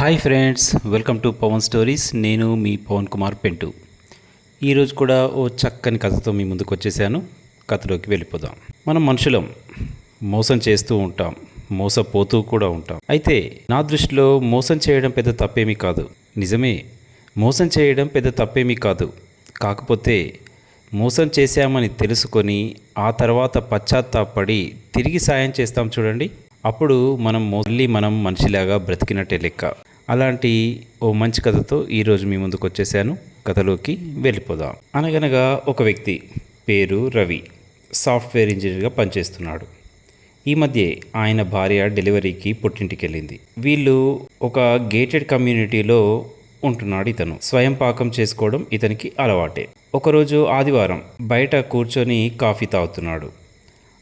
Hi friends welcome to Pawan stories. నేను మీ పవన్ కుమార్ పెంటు. ఈరోజు కూడా ఓ చక్కని కథతో మీ ముందుకు వచ్చేసాను. కథలోకి వెళ్ళిపోదాం. మనం మనుషులం మోసం చేస్తూ ఉంటాం మోసపోతూ కూడా ఉంటాం. అయితే నా దృష్టిలో మోసం చేయడం పెద్ద తప్పేమీ కాదు. నిజమే మోసం చేయడం పెద్ద తప్పేమీ కాదు. కాకపోతే మోసం చేశామని తెలుసుకొని ఆ తర్వాత పశ్చాత్తాపడి తిరిగి సాయం చేస్తాం చూడండి. అప్పుడు మనం మళ్ళీ మనం మనిషిలాగా బ్రతికినట్టే లెక్క. అలాంటి ఓ మంచి కథతో ఈరోజు మీ ముందుకు వచ్చేసాను. కథలోకి వెళ్ళిపోదాం. అనగనగా ఒక వ్యక్తి పేరు రవి సాఫ్ట్వేర్ ఇంజనీర్గా పనిచేస్తున్నాడు. ఈ మధ్య ఆయన భార్య డెలివరీకి పుట్టింటికి వెళ్ళింది వీళ్ళు ఒక గేటెడ్ కమ్యూనిటీలో ఉంటున్నాడు ఇతను. స్వయం పాకం చేసుకోవడం ఇతనికి అలవాటే. ఒకరోజు ఆదివారం బయట కూర్చొని కాఫీ తాగుతున్నాడు.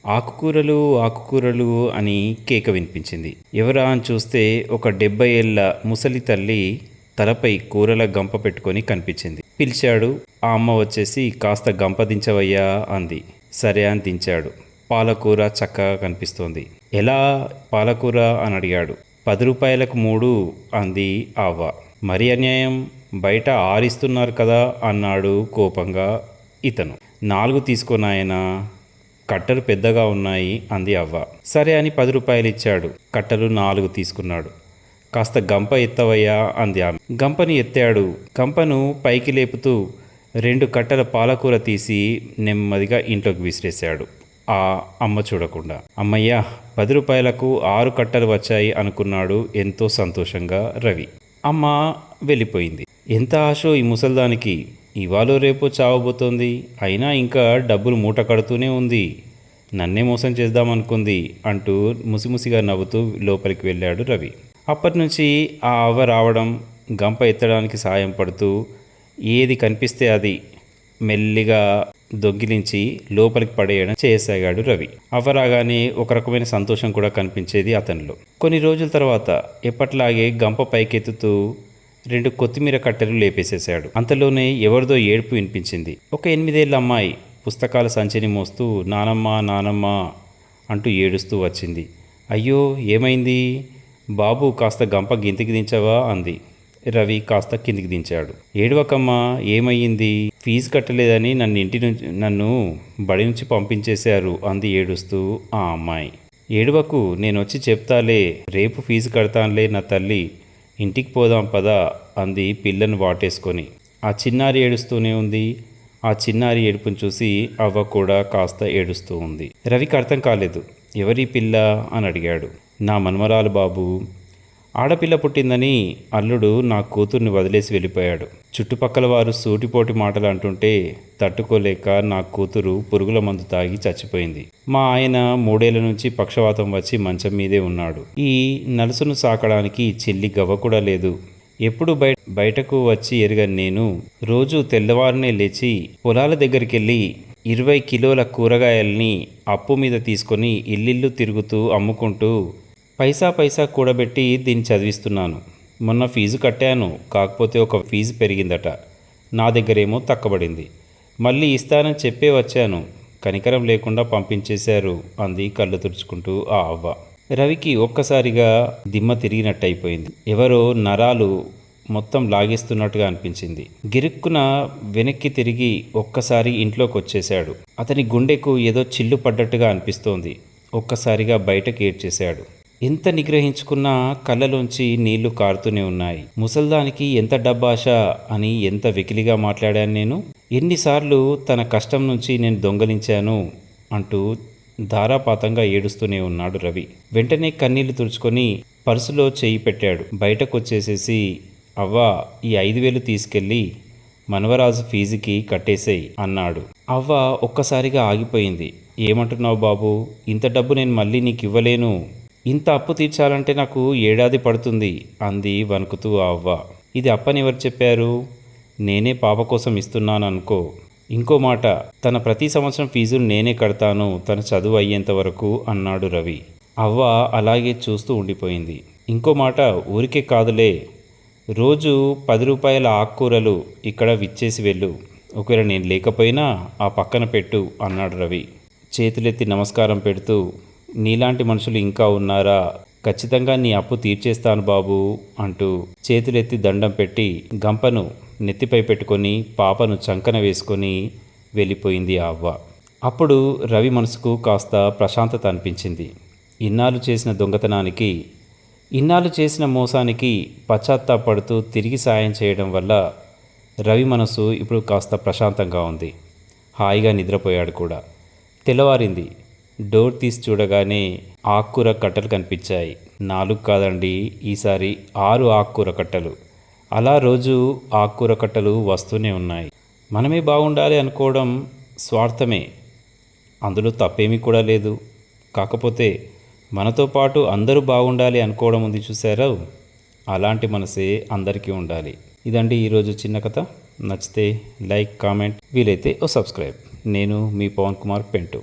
ఆకుకూరలు ఆకుకూరలు అని కేక వినిపించింది. ఎవరా అని చూస్తే ఒక డెబ్బై ఏళ్ళ ముసలి తల్లి తలపై కూరల గంప పెట్టుకొని కనిపించింది. పిలిచాడు ఆ అమ్మ వచ్చేసి కాస్త గంప దించవయ్యా అంది. సరే అని దించాడు. పాలకూర చక్కగా కనిపిస్తోంది. ఎలా? పాలకూర? అని అడిగాడు. పది రూపాయలకు మూడు అంది అవ్వ మరి అన్యాయం. బయట ఆరిస్తున్నారు కదా అన్నాడు కోపంగా ఇతను. నాలుగు తీసుకున్నాయన కట్టలు పెద్దగా ఉన్నాయి అంది అవ్వ. సరే అని పది రూపాయలు ఇచ్చాడు కట్టలు నాలుగు తీసుకున్నాడు. కాస్త గంప ఎత్తవయ్యా అంది ఆమె. గంపని ఎత్తాడు. గంపను పైకి లేపుతూ రెండు కట్టల పాలకూర తీసి నెమ్మదిగా ఇంట్లోకి విసిరేశాడు. ఆ అమ్మ చూడకుండా. అమ్మయ్యా పది రూపాయలకు ఆరు కట్టలు వచ్చాయి అనుకున్నాడు ఎంతో సంతోషంగా రవి. అమ్మ వెళ్ళిపోయింది. ఎంత ఆశో ఈ ముసల్దానికి. ఇవాళ రేపు చావబోతోంది. అయినా ఇంకా డబ్బులు మూట కడుతూనే ఉంది. నన్నే మోసం చేద్దామనుకుంది అంటూ ముసిముసిగా నవ్వుతూ లోపలికి వెళ్ళాడు రవి. అప్పటి నుంచి ఆ అవ్వ రావడం గంప ఎత్తడానికి సాయం పడుతూ ఏది కనిపిస్తే అది మెల్లిగా దొంగిలించి లోపలికి పడేయడం చేయసాగాడు రవి. అవ్వ రాగానే ఒక రకమైన సంతోషం కూడా కనిపించేది అతనిలో. కొన్ని రోజుల తర్వాత ఎప్పట్లాగే గంప పైకెత్తుతూ రెండు కొత్తిమీర కట్టెలు లేపేసేశాడు. అంతలోనే ఎవరిదో ఏడుపు వినిపించింది. ఒక ఎనిమిదేళ్ళ అమ్మాయి పుస్తకాల సంచిని మోస్తూ నానమ్మ నానమ్మ అంటూ ఏడుస్తూ వచ్చింది. అయ్యో ఏమైంది? బాబు కాస్త గంప గింతికి దించావా? అంది. రవి కాస్త కిందికి దించాడు. ఏడవకమ్మా ఏమయ్యింది? ఫీజు కట్టలేదని నన్ను ఇంటి నుంచి నన్ను బడి నుంచి పంపించేశారు అంది ఏడుస్తూ ఆ అమ్మాయి. ఏడవకు నేను వచ్చి చెప్తాలే. రేపు ఫీజు కడతానులే నా తల్లి ఇంటికి పోదాం పదా అంది పిల్లను వాటేసుకొని. ఆ చిన్నారి ఏడుస్తూనే ఉంది. ఆ చిన్నారి ఏడుపును చూసి అవ్వ కూడా కాస్త ఏడుస్తూ ఉంది. రవికి అర్థం కాలేదు. ఎవరి పిల్ల? అని అడిగాడు. నా మన్మరాలు బాబు ఆడపిల్ల పుట్టిందని అల్లుడు నా కూతుర్ని వదిలేసి వెళ్ళిపోయాడు. చుట్టుపక్కల వారు సూటిపోటి మాటలు అంటుంటే తట్టుకోలేక నా కూతురు పురుగుల మందు తాగి చచ్చిపోయింది. మా ఆయన మూడేళ్ళ నుంచి పక్షవాతం వచ్చి మంచం మీదే ఉన్నాడు. ఈ నలుసును సాకడానికి చెల్లి గవ్వ కూడా లేదు. ఎప్పుడు బయ బయటకు వచ్చి ఎరగని నేను రోజు తెల్లవారునే లేచి పొలాల దగ్గరికి వెళ్ళి ఇరవై కిలోల కూరగాయల్ని అప్పు మీద తీసుకొని ఇల్లిల్లు తిరుగుతూ అమ్ముకుంటూ పైసా పైసా కూడబెట్టి దీన్ని చదివిస్తున్నాను. మొన్న ఫీజు కట్టాను కాకపోతే ఒక ఫీజు పెరిగిందట. నా దగ్గరేమో తక్కబడింది మళ్ళీ ఇస్తానని చెప్పే వచ్చాను. కనికరం లేకుండా పంపించేశారు అంది కళ్ళు తుడుచుకుంటూ ఆ అవ్వ. రవికి ఒక్కసారిగా దిమ్మ తిరిగినట్టయిపోయింది. ఎవరో నరాలు మొత్తం లాగేస్తున్నట్టుగా అనిపించింది. గిరుక్కున వెనక్కి తిరిగి ఒక్కసారి ఇంట్లోకి వచ్చేశాడు అతని గుండెకు ఏదో చిల్లు పడ్డట్టుగా అనిపిస్తోంది. ఒక్కసారిగా బయటకు ఏడ్చేశాడు ఎంత నిగ్రహించుకున్నా కళ్ళలోంచి నీళ్ళు కారుతూనే ఉన్నాయి. ముసల్దానికి ఎంత డబ్బాష అని ఎంత వెకిలిగా మాట్లాడాను నేను? ఎన్నిసార్లు తన కష్టం నుంచి నేను దొంగలించాను అంటూ ధారాపాతంగా ఏడుస్తూనే ఉన్నాడు రవి. వెంటనే కన్నీళ్ళు తుడుచుకొని పర్సులో చేయి పెట్టాడు. బయటకు వచ్చేసేసి అవ్వా ఈ ఐదు వేలు తీసుకెళ్ళి మనవరాజు ఫీజుకి కట్టేసేయి అన్నాడు. అవ్వ ఒక్కసారిగా ఆగిపోయింది. ఏమంటున్నావు బాబు? ఇంత డబ్బు నేను మళ్ళీ నీకు ఇవ్వలేను ఇంత అప్పు తీర్చాలంటే నాకు ఏడాది పడుతుంది అంది వణుకుతూ ఆ అవ్వ. ఇది అప్పని ఎవరు చెప్పారు? నేనే పాప కోసం ఇస్తున్నాను అనుకో ఇంకో మాట తన ప్రతి సంవత్సరం ఫీజులు నేనే కడతాను తన చదువు అయ్యేంత వరకు అన్నాడు రవి. అవ్వ అలాగే చూస్తూ ఉండిపోయింది. ఇంకో మాట ఊరికే కాదులే. రోజు పది రూపాయల ఆకుకూరలు ఇక్కడ విచ్చేసి వెళ్ళు. ఒకవేళ నేను లేకపోయినా ఆ పక్కన పెట్టు అన్నాడు రవి. చేతులెత్తి నమస్కారం పెడుతూ నీలాంటి మనుషులు ఇంకా ఉన్నారా? ఖచ్చితంగా నీ అప్పు తీర్చేస్తాను బాబు అంటూ చేతులెత్తి దండం పెట్టి గంపను నెత్తిపై పెట్టుకొని పాపను చంకన వేసుకొని వెళ్ళిపోయింది ఆ అవ్వ. అప్పుడు రవి మనసుకు కాస్త ప్రశాంతత అనిపించింది. ఇన్నాళ్ళు చేసిన దొంగతనానికి ఇన్నాళ్ళు చేసిన మోసానికి పశ్చాత్తాపడుతూ తిరిగి సాయం చేయడం వల్ల రవి మనసు ఇప్పుడు కాస్త ప్రశాంతంగా ఉంది. హాయిగా నిద్రపోయాడు కూడా. తెల్లవారింది. డోర్ తీసి చూడగానే ఆకుకూర కట్టలు కనిపించాయి. నాలుగు కాదండి ఈసారి ఆరు ఆకుకూర కట్టలు. అలా రోజు ఆకుకూర కట్టలు వస్తూనే ఉన్నాయి. మనమే బాగుండాలి అనుకోవడం స్వార్థమే. అందులో తప్పేమీ కూడా లేదు. కాకపోతే మనతో పాటు అందరూ బాగుండాలి అనుకోవడం ఉంది చూసారా అలాంటి మనసే అందరికీ ఉండాలి. ఇదండి ఈరోజు చిన్న కథ. నచ్చితే లైక్ కామెంట్ వీలైతే ఓ సబ్స్క్రైబ్. నేను మీ పవన్ కుమార్ పెంటు.